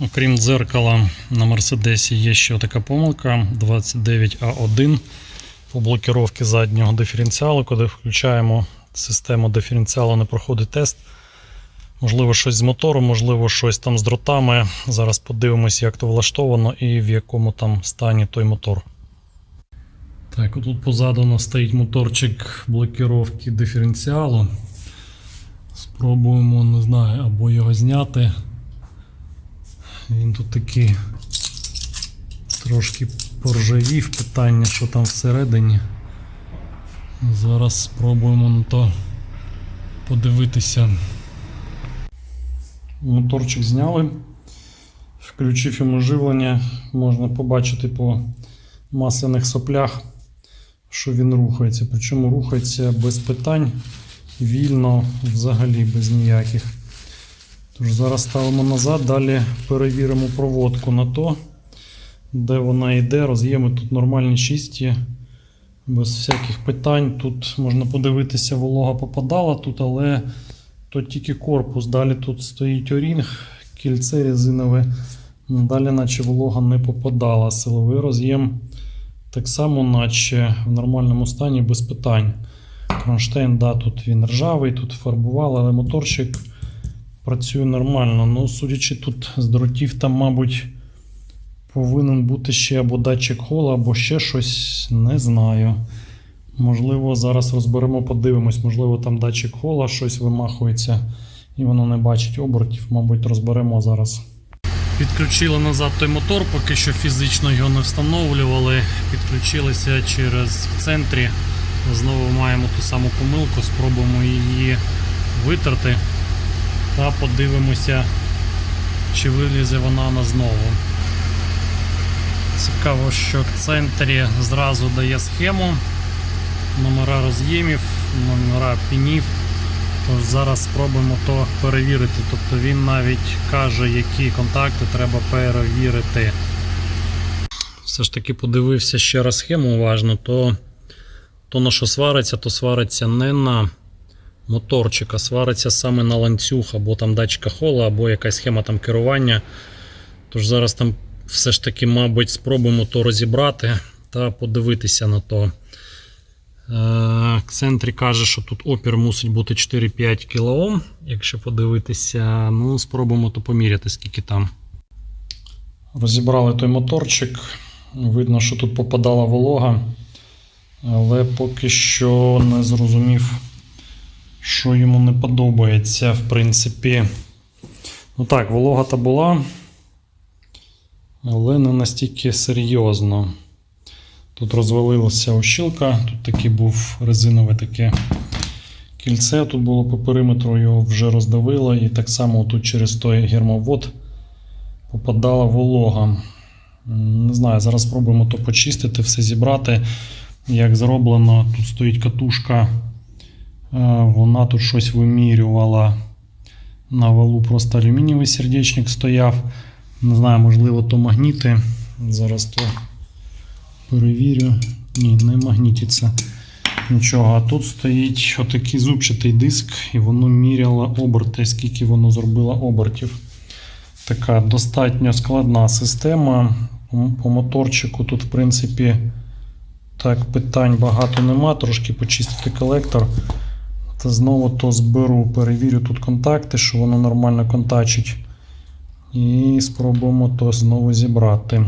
Окрім дзеркала на Мерседесі є ще така помилка 29А1 по блокіровці заднього диференціалу, коли включаємо систему диференціалу, не проходить тест. Можливо, щось з мотором, можливо, щось там з дротами. Зараз подивимось, як то влаштовано і в якому там стані той мотор. Так, отут позаду нас стоїть моторчик блокіровки диференціалу. Спробуємо, не знаю, або його зняти. Він тут такий трошки поржавів питання, що там всередині. Зараз спробуємо на то подивитися. Моторчик зняли, включив йому живлення, можна побачити по масляних соплях, що він рухається. Причому рухається без питань, вільно, взагалі без ніяких. Тож зараз ставимо назад, далі перевіримо проводку на то, де вона йде. Роз'єми тут нормальні чисті, без всяких питань. Тут можна подивитися, волога попадала тут, але то тільки корпус. Далі тут стоїть орінг, кільце резинове. Далі, наче волога не попадала. Силовий роз'єм так само, наче в нормальному стані без питань. Кронштейн, да, тут він ржавий, тут фарбували, але моторчик працює нормально. Ну, судячи тут з дротів, там, мабуть, повинен бути ще або датчик хола, або ще щось, не знаю. Можливо, зараз розберемо, подивимось, можливо, там датчик хола щось вимахується і воно не бачить обертів, мабуть, розберемо зараз. Підключили назад той мотор, поки що фізично його не встановлювали. Підключилися через в центрі. Знову маємо ту саму помилку, спробуємо її витерти та подивимося, чи вилізе вона на знову. Цікаво, що в центрі зразу дає схему, номера роз'ємів, номера пінів. Тож зараз спробуємо то перевірити. Тобто він навіть каже, які контакти треба перевірити. Все ж таки подивився ще раз схему уважно, то, то на що свариться, то свариться не на моторчик, а свариться саме на ланцюг, або там датчика хола, або якась схема там керування. Тож зараз там все ж таки, мабуть, спробуємо то розібрати та подивитися на то. Е, Центрі каже, що тут опір мусить бути 4-5 кОм. Якщо подивитися, ну спробуємо то поміряти, скільки там. Розібрали той моторчик. Видно, що тут попадала волога, але поки що не зрозумів, що йому не подобається. В принципі, ну так, волога та була, але не настільки серйозно. Тут розвалилася ощілка, тут такий був резинове таке кільце. Тут було по периметру, його вже роздавило, і так само тут через той гермовод попадала волога. Не знаю, зараз спробуємо то почистити, все зібрати. Як зроблено, тут стоїть катушка, е, вона тут щось вимірювала. На валу просто алюмінієвий сердечник стояв. Не знаю, можливо, то магніти. Зараз то перевірю. Ні, не магнітиться нічого. А тут стоїть отакий зубчатий диск, і воно міряло оберти, скільки воно зробило обертів. Така достатньо складна система. По моторчику тут, в принципі, так, питань багато нема. Трошки почистити колектор. Та знову то зберу, перевірю тут контакти, що воно нормально контачить. І спробуємо то знову зібрати.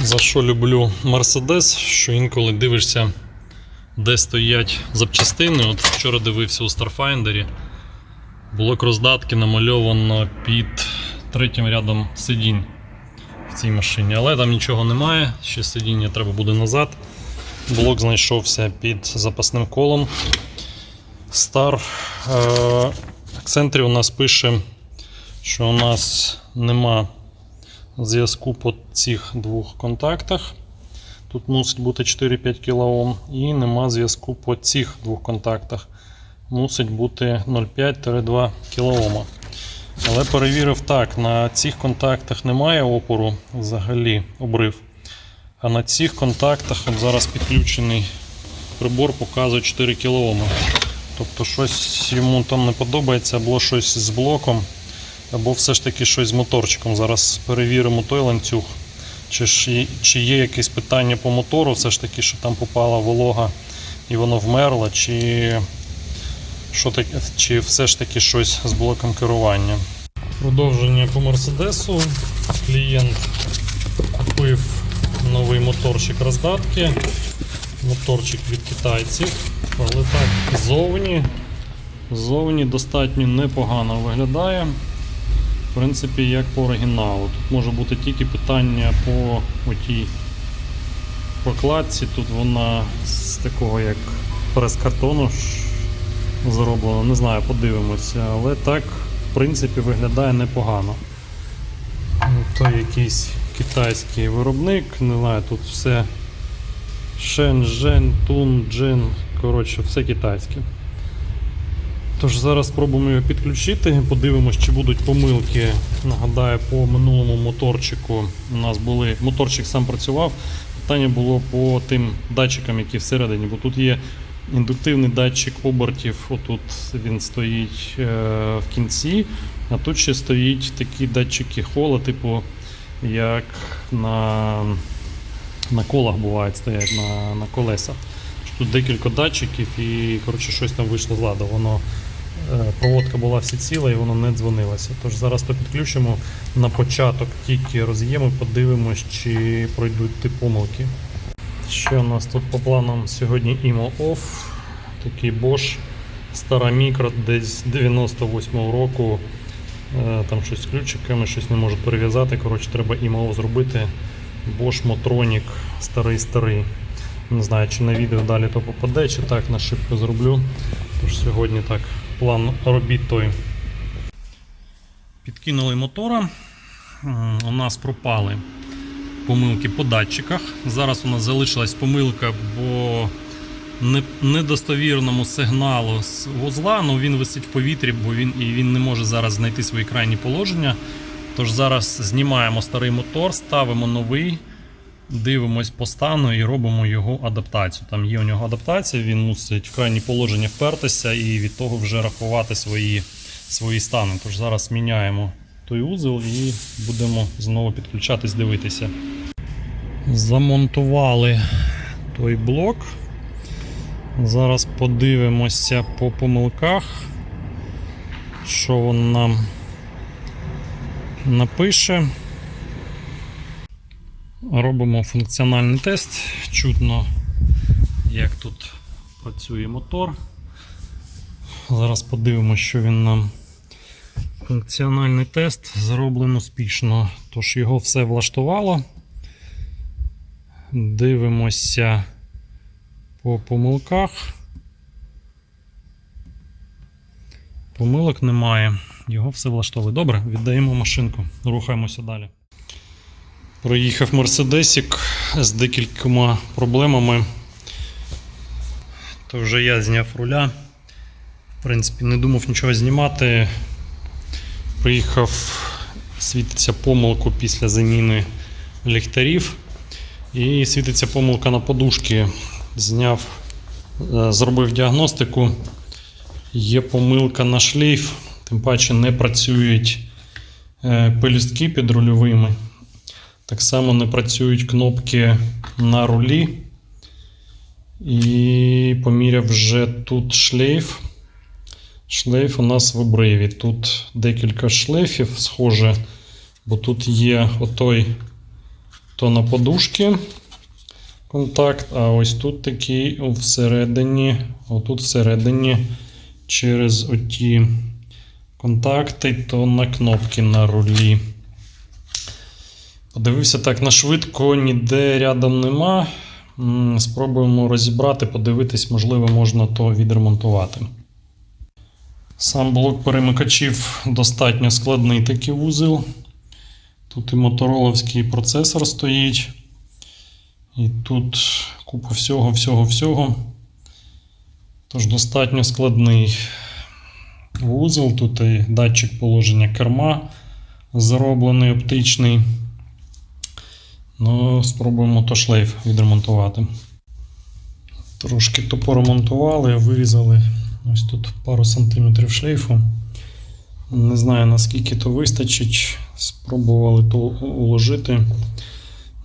За що люблю Mercedes, що інколи дивишся, де стоять запчастини. От вчора дивився у Starfinder. Блок роздатки намальовано під третім рядом сидінь в цій машині. Але там нічого немає, ще сидіння треба буде назад. Блок знайшовся під запасним колом. Е, Акцентрі у нас пише, що у нас нема зв'язку по цих двох контактах. Тут мусить бути 4-5 кОм. І нема зв'язку по цих двох контактах. Мусить бути 0,5-2 кОм. Але перевірив так, на цих контактах немає опору взагалі обрив. А на цих контактах от зараз підключений прибор показує 4 кОм. Тобто щось йому там не подобається, або щось з блоком, або все ж таки щось з моторчиком. Зараз перевіримо той ланцюг. Чи, ж чи є якесь питання по мотору, все ж таки, що там попала волога і воно вмерло, чи, що таке, чи все ж таки щось з блоком керування. Продовження по Мерседесу. Клієнт купив новий моторчик роздатки. Моторчик від китайців. Але так, ззовні, ззовні достатньо непогано виглядає. В принципі, як по оригіналу. Тут може бути тільки питання по отій прокладці. Тут вона з такого як прес-картону ж зроблена. Не знаю, подивимося. Але так, в принципі, виглядає непогано. Ну, То якийсь китайський виробник, не знаю, тут все Шенжен, Тун, Джин, коротше, все китайське. Тож зараз спробуємо його підключити, подивимось, чи будуть помилки. Нагадаю, по минулому моторчику у нас були. Моторчик сам працював. Питання було по тим датчикам, які всередині, бо тут є індуктивний датчик обертів, отут він стоїть е, в кінці, а тут ще стоїть такі датчики хола, типу, як на, на колах бувають стоять на, на колесах. Тут декілька датчиків і коротше, щось там вийшло з ладу. Воно, е, проводка була всі ціла і воно не дзвонилося. Тож зараз то підключимо на початок тільки роз'єми, подивимось, чи пройдуть ті помилки. Що у нас тут по планам сьогодні IMO Off, такий Bosch, стара мікро, десь 98-го року. Е, Там щось з ключиками, щось не можуть перев'язати. Коротше, треба Off зробити. Bosch Motronic старий-старий. Не знаю, чи на відео далі то попаде, чи так на шибко зроблю. Тож сьогодні так, план робіт той. Підкинули мотора. У нас пропали помилки по датчиках. Зараз у нас залишилась помилка по недостовірному сигналу з вузла. Ну, він висить в повітрі, бо він, і він не може зараз знайти свої крайні положення. Тож зараз знімаємо старий мотор, ставимо новий, дивимось по стану і робимо його адаптацію. Там є у нього адаптація, він мусить в крайні положення впертися і від того вже рахувати свої, свої стани. Тож зараз міняємо той узел і будемо знову підключатись, дивитися. Замонтували той блок. Зараз подивимося по помилках, що він нам напише. Робимо функціональний тест. Чутно, як тут працює мотор. Зараз подивимося, що він нам. Функціональний тест зроблено успішно, тож його все влаштувало. Дивимося по помилках. Помилок немає. Його все влаштовує. Добре, віддаємо машинку. Рухаємося далі. Проїхав Мерседесік з декількома проблемами. То вже я зняв руля. В принципі, не думав нічого знімати. Приїхав, світиться помилку після заміни ліхтарів. І світиться помилка на подушки. Зняв, е, зробив діагностику. Є помилка на шлейф, тим паче не працюють е, пелюстки під рульовими. Так само не працюють кнопки на рулі. І поміряв вже тут шлейф. Шлейф у нас в обриві. Тут декілька шлейфів схоже, бо тут є отой то на подушки контакт, а ось тут такий всередині, отут всередині через оті контакти, то на кнопки на рулі. Подивився так на швидко, ніде рядом нема. Спробуємо розібрати, подивитись, можливо, можна то відремонтувати. Сам блок перемикачів достатньо складний такий вузел. Тут і мотороловський процесор стоїть. І тут купа всього, всього, всього. Тож достатньо складний вузол. Тут і датчик положення керма зроблений оптичний. Ну, спробуємо то шлейф відремонтувати. Трошки то поремонтували, вирізали Ось тут пару сантиметрів шлейфу. Не знаю наскільки то вистачить. Спробували то уложити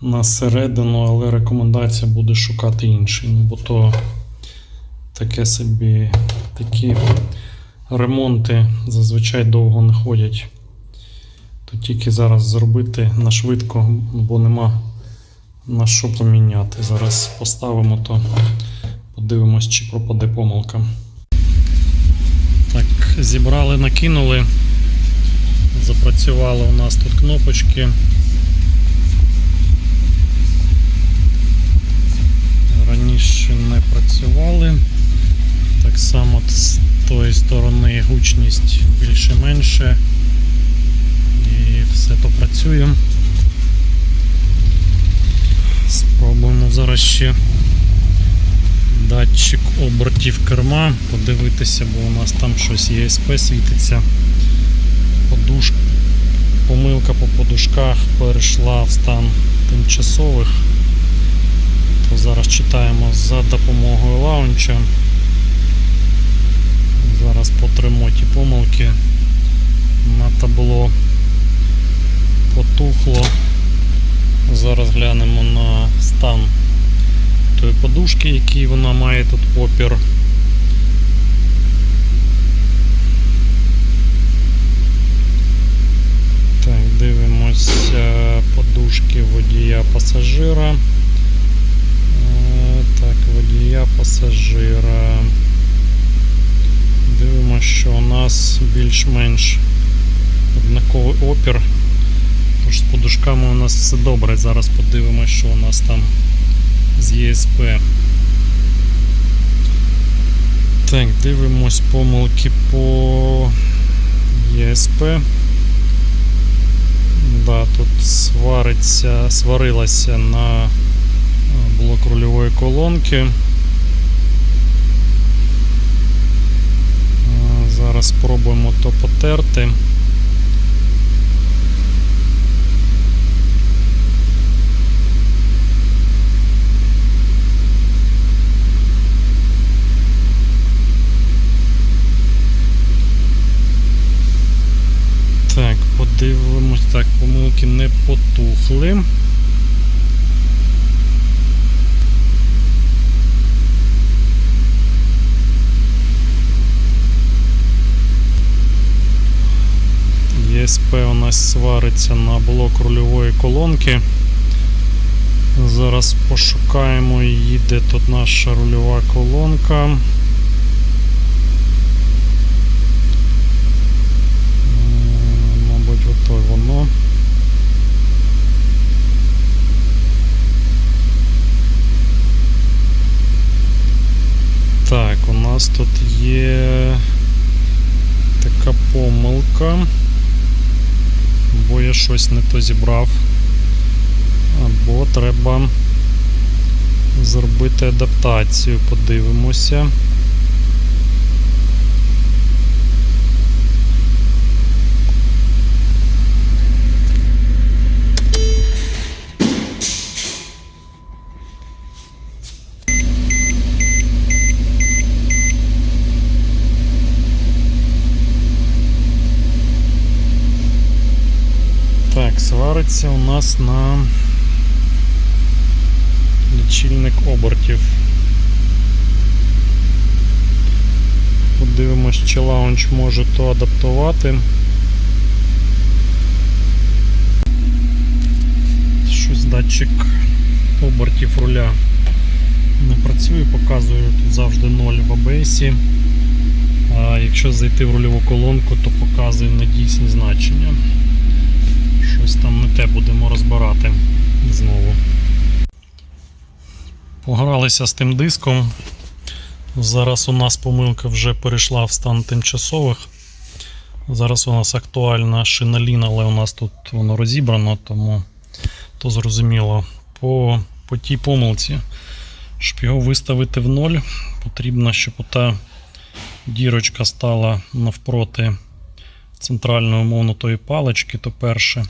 на середину, але рекомендація буде шукати інший. Бо то таке собі такі ремонти зазвичай довго не ходять. То тільки зараз зробити на швидко, бо нема на що поміняти. Зараз поставимо то, подивимось, чи пропаде помилка. Зібрали, накинули. Запрацювали у нас тут кнопочки. Раніше не працювали. Так само з тої сторони гучність більше-менше. І все то працює. Спробуємо зараз ще датчик обертів керма, подивитися, бо у нас там щось ЄСП світиться. Подуш... Помилка по подушках перейшла в стан тимчасових. То зараз читаємо за допомогою лаунча. Зараз по тримоті помилки на табло потухло. Зараз глянемо на стан тої подушки, який вона має тут опір. Так, дивимося подушки водія пасажира. Е, Так, водія пасажира. Дивимося, що у нас більш-менш однаковий опір. Тож з подушками у нас все добре. Зараз подивимося, що у нас там з ЄСП. Так, дивимось помилки по ЄСП. Да, тут свариться, сварилася на е, блок рульової колонки. Е, Зараз спробуємо то потерти. Так, подивимось. Так, помилки не потухли. ЄСП у нас свариться на блок рульової колонки. Зараз пошукаємо її, де тут наша рульова колонка. М, Мабуть, ото воно. Так, у нас тут є така помилка. Бо я щось не то зібрав. Або треба зробити адаптацію, подивимося. Так, свариться у нас на лічильник обертів. Подивимось, чи лаунч може то адаптувати. Щось датчик обертів руля не працює, показує тут завжди 0 в ABS. А якщо зайти в рульову колонку, то показує недійсні значення. Щось там не те будемо розбирати знову. Погралися з тим диском. Зараз у нас помилка вже перейшла в стан тимчасових. Зараз у нас актуальна шиналін, але у нас тут воно розібрано, тому то зрозуміло. По, по тій помилці, щоб його виставити в ноль, потрібно, щоб ота дірочка стала навпроти центральної умовно тої палички, то перше.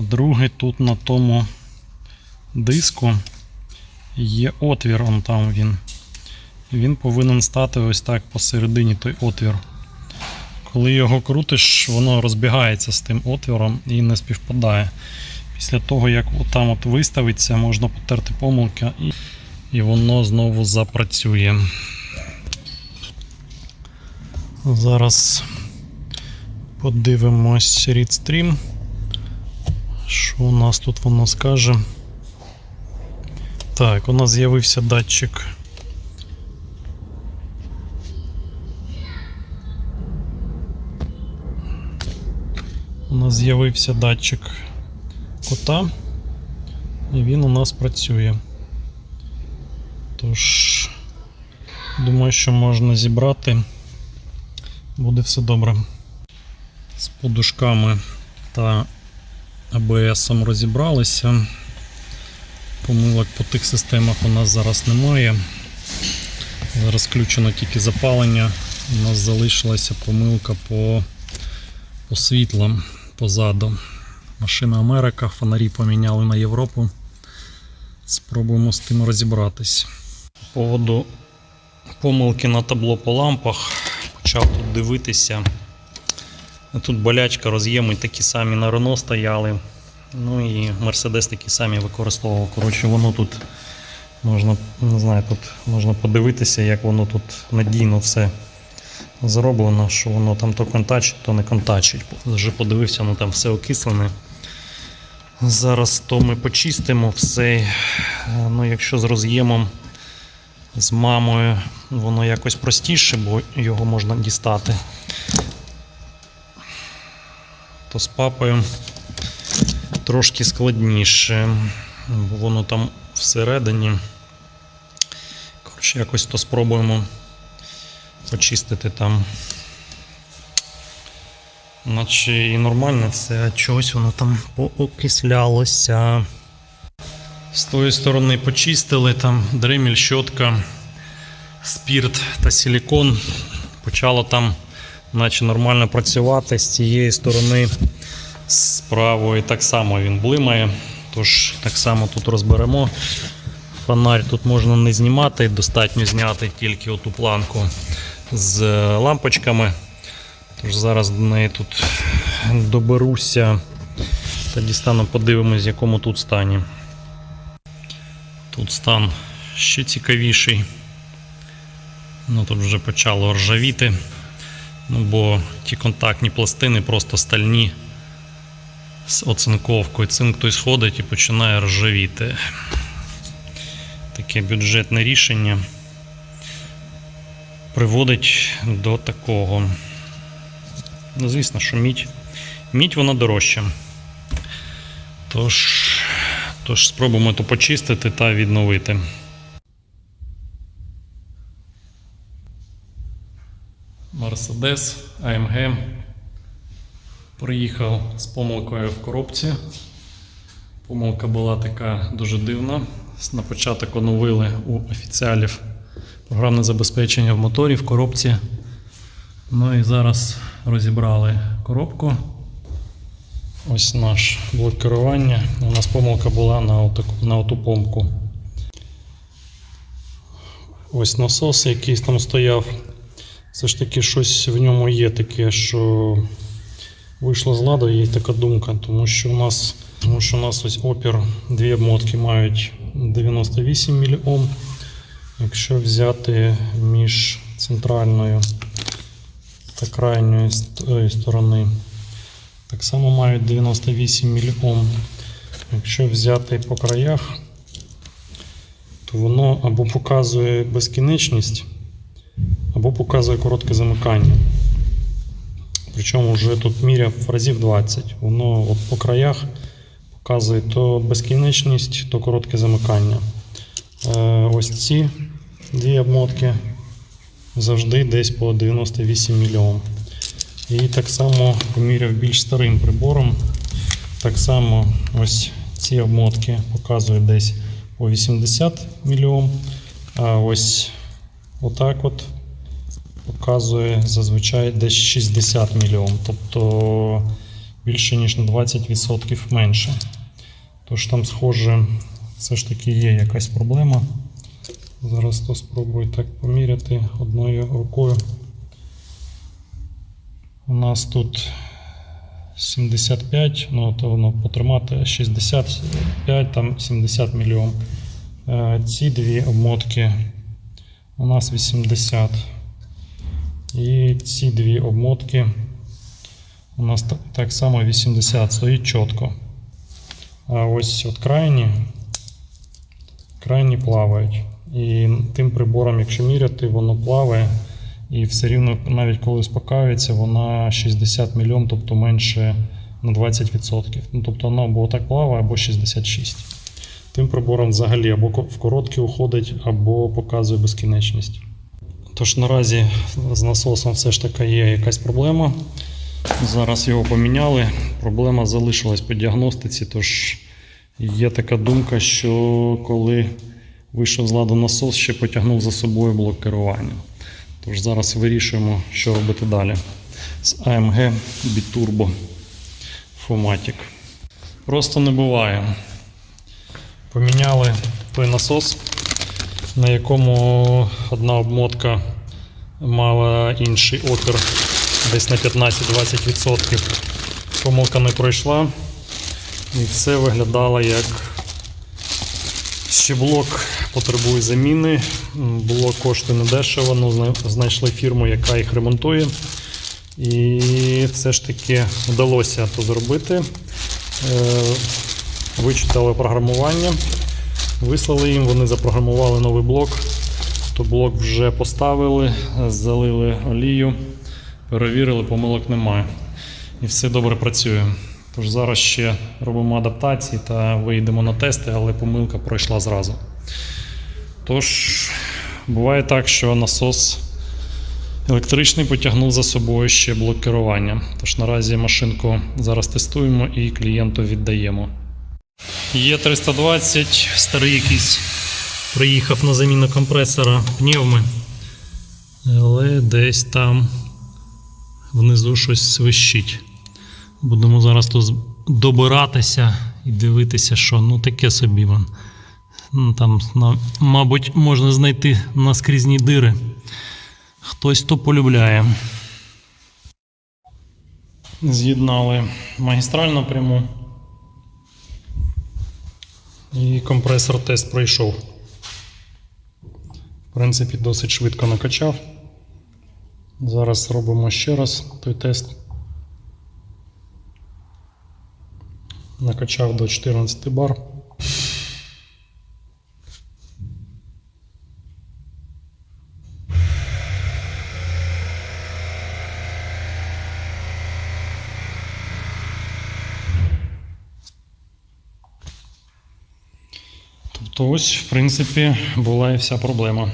Друге, тут на тому диску є отвір, он там він. він повинен стати ось так посередині той отвір. Коли його крутиш, воно розбігається з тим отвіром і не співпадає. Після того, як там от виставиться, можна потерти помилки і, і воно знову запрацює. Зараз подивимось Readstream. Що у нас тут воно скаже? Так, у нас з'явився датчик. У нас з'явився датчик кота, і він у нас працює. Тож, думаю, що можна зібрати. Буде все добре. З подушками та АБСом розібралися. Помилок по тих системах у нас зараз немає. Зараз включено тільки запалення. У нас залишилася помилка по, по світлам позаду. Машина Америка, фонарі поміняли на Європу. Спробуємо з тим розібратись. По поводу помилки на табло по лампах. Почав тут дивитися. Тут болячка, роз'єми такі самі на Рено стояли. Ну і Мерседес такі самі використовував. Коротше, воно тут можна, не знаю, тут можна подивитися, як воно тут надійно все зроблено, що воно там то контачить, то не контачить. Вже подивився, ну там все окислене. Зараз то ми почистимо все. Ну, якщо з роз'ємом з мамою воно якось простіше, бо його можна дістати. То з папою трошки складніше, бо воно там всередині. Коротше, якось то спробуємо почистити там. Наче і нормально все, а чогось воно там поокислялося. З тої сторони почистили, там дреміль, щотка, спірт та силікон. Почало там наче нормально працювати. З цієї сторони, з правої так само він блимає. Тож так само тут розберемо. Фонарь тут можна не знімати, достатньо зняти тільки оту планку з лампочками. Тож зараз до неї тут доберуся та дістану, подивимось, в якому тут стані. Тут стан ще цікавіший. Ну, Тут вже почало ржавіти, ну, бо ті контактні пластини просто стальні з оцинковкою. Цинк той сходить і починає ржавіти. Таке бюджетне рішення приводить до такого. Ну, звісно, що мідь. Мідь вона дорожча. Тож, тож спробуємо то почистити та відновити. Мерседес AMG приїхав з помилкою в коробці. Помилка була така дуже дивна. На початок оновили у офіціалів програмне забезпечення в моторі в коробці. Ну і зараз розібрали коробку. Ось наш блок керування. У нас помилка була на, на оту помку. Ось насос, який там стояв. Все ж таки щось в ньому є таке, що вийшло з ладу, є така думка, тому що у нас, тому що у нас ось опір, дві обмотки мають 98 мОм. Якщо взяти між центральною та крайньої сторони, так само мають 98 мОм. Якщо взяти по краях, то воно або показує безкінечність, або показує коротке замикання. Причому вже тут міряв разів 20. Воно от по краях показує то безкінечність, то коротке замикання. Е, Ось ці дві обмотки завжди десь по 98 мільйон. І так само поміряв більш старим прибором. Так само ось ці обмотки показують десь по 80 мільйон. А ось отак от показує зазвичай десь 60 мільйон. Тобто більше ніж на 20% менше. Тож там, схоже, все ж таки є якась проблема. Зараз то спробую так поміряти одною рукою. У нас тут 75, ну то воно потримати 65, там 70 мільйон. Е, Ці дві обмотки у нас 80. І ці дві обмотки у нас так, само 80, стоїть чітко. А ось от крайні, крайні плавають. І тим прибором, якщо міряти, воно плаває. І все рівно, навіть коли успокаюється, вона 60 мільйон, тобто менше на 20%. Ну, тобто вона або так плаває, або 66. Тим прибором взагалі або в короткі уходить, або показує безкінечність. Тож наразі з насосом все ж таки є якась проблема. Зараз його поміняли. Проблема залишилась по діагностиці. Тож є така думка, що коли вийшов з ладу насос, ще потягнув за собою блок керування. Тож зараз вирішуємо, що робити далі з AMG Biturbo Fomatic. Просто не буває. Поміняли той насос, на якому одна обмотка мала інший опір десь на 15-20%. Помилка не пройшла. І все виглядало як ще блок потребує заміни. М, Блок коштує недешево, ну, знайшли фірму, яка їх ремонтує. І все ж таки вдалося то зробити. Е, Вичитали програмування, вислали їм, вони запрограмували новий блок. То блок вже поставили, залили олію, перевірили, помилок немає. І все добре працює. Тож зараз ще робимо адаптації та вийдемо на тести, але помилка пройшла зразу. Тож, буває так, що насос електричний потягнув за собою ще блок керування. Тож наразі машинку зараз тестуємо і клієнту віддаємо. Є 320, старий якийсь приїхав на заміну компресора пневми, але десь там внизу щось свищить. Будемо зараз тут добиратися і дивитися, що ну таке собі вон. Ну, Там, мабуть, можна знайти наскрізні дири. Хтось то полюбляє. З'єднали магістральну пряму. І компресор тест пройшов. В принципі, досить швидко накачав. Зараз робимо ще раз той тест. Накачав до 14 бар. ось в принципі була і вся проблема.